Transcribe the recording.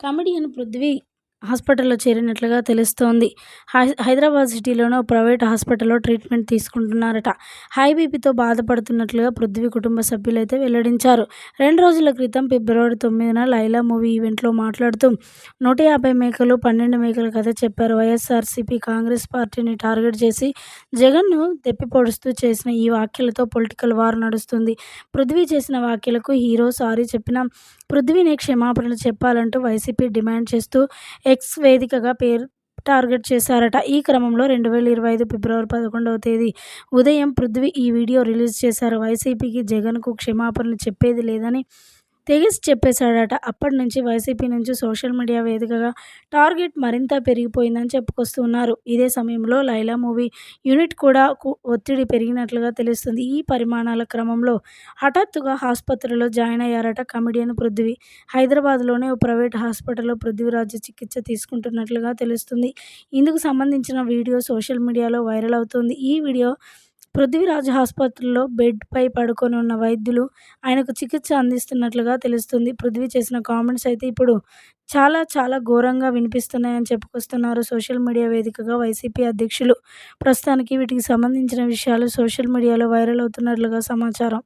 Comedian Prithvi హాస్పిటల్లో చేరినట్లుగా తెలుస్తోంది. హై హైదరాబాద్ సిటీలోని ప్రైవేట్ హాస్పిటల్లో ట్రీట్మెంట్ తీసుకుంటున్నారట. హై బీపీతో బాధపడుతున్నట్లుగా పృథ్వీ కుటుంబ సభ్యులైతే వెల్లడించారు. రెండు రోజుల క్రితం ఫిబ్రవరి తొమ్మిదిన లైలా మూవీ ఈవెంట్లో మాట్లాడుతూ నూట యాభై మేకలు పన్నెండు మేకల కథ చెప్పారు. వైఎస్ఆర్సీపీ కాంగ్రెస్ పార్టీని టార్గెట్ చేసి జగన్ను తెప్పిపొడుస్తూ చేసిన ఈ వ్యాఖ్యలతో పొలిటికల్ వార్ నడుస్తుంది. పృథ్వీ చేసిన వ్యాఖ్యలకు హీరో సారీ చెప్పిన పృథ్వీని క్షమాపణలు చెప్పాలంటూ వైసీపీ డిమాండ్ చేస్తూ ఎక్స్ వేదికగా పేరు టార్గెట్ చేశారట. ఈ క్రమంలో రెండు వేల ఇరవై ఐదు ఫిబ్రవరి పదకొండవ తేదీ ఉదయం పృథ్వీ ఈ వీడియో రిలీజ్ చేశారు. వైసీపీకి జగన్కు క్షమాపణలు చెప్పేది లేదని తెగేసి చెప్పేశాడట. అప్పటి నుంచి వైసీపీ నుంచి సోషల్ మీడియా వేదికగా టార్గెట్ మరింత పెరిగిపోయిందని చెప్పుకొస్తున్నారు. ఇదే సమయంలో లైలా మూవీ యూనిట్ కూడా ఒత్తిడి పెరిగినట్లుగా తెలుస్తుంది. ఈ పరిమాణాల క్రమంలో హఠాత్తుగా ఆసుపత్రిలో జాయిన్ అయ్యారట కమెడియన్ పృథ్వీ. హైదరాబాద్లోనే ఓ ప్రైవేట్ హాస్పిటల్లో పృథ్వీరాజు చికిత్స తీసుకుంటున్నట్లుగా తెలుస్తుంది. ఇందుకు సంబంధించిన వీడియో సోషల్ మీడియాలో వైరల్ అవుతుంది. ఈ వీడియో పృథ్వీరాజ్ ఆసుపత్రిలో బెడ్పై పడుకొని ఉన్న వైద్యులు ఆయనకు చికిత్స అందిస్తున్నట్లుగా తెలుస్తుంది. పృథ్వీ చేసిన కామెంట్స్ అయితే ఇప్పుడు చాలా చాలా ఘోరంగా వినిపిస్తున్నాయని చెప్పుకొస్తున్నారు. సోషల్ మీడియా వేదికగా వైసీపీ అధ్యక్షులు ప్రస్తుతానికి వీటికి సంబంధించిన విషయాలు సోషల్ మీడియాలో వైరల్ అవుతున్నట్లుగా సమాచారం.